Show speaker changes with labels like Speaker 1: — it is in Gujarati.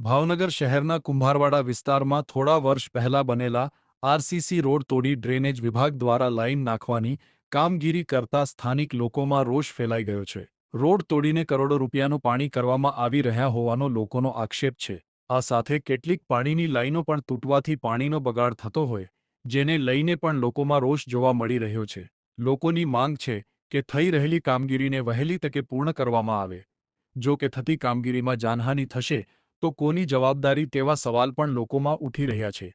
Speaker 1: ભાવનગર શહેરના કુંભારવાડા વિસ્તારમાં થોડા વર્ષ પહેલા બનેલા આરસીસી રોડ તોડી ડ્રેનેજ વિભાગ દ્વારા લાઇન નાખવાની કામગીરી કરતા સ્થાનિક લોકોમાં રોષ ફેલાઈ ગયો છે. રોડ તોડીને કરોડો રૂપિયાનું પાણી કરવામાં આવી રહ્યા હોવાનો લોકોનો આક્ષેપ છે. આ સાથે કેટલીક પાણીની લાઇનો પણ તૂટવાથી પાણીનો બગાડ થતો હોય, જેને લઈને પણ લોકોમાં રોષ જોવા મળી રહ્યો છે. લોકોની માંગ છે કે થઈ રહેલી કામગીરીને વહેલી તકે પૂર્ણ કરવામાં આવે. જો કે થતી કામગીરીમાં જાનહાનિ થશે તો કોની જવાબદારી તેવા સવાલ પણ લોકોમાં ઉઠી રહ્યા છે.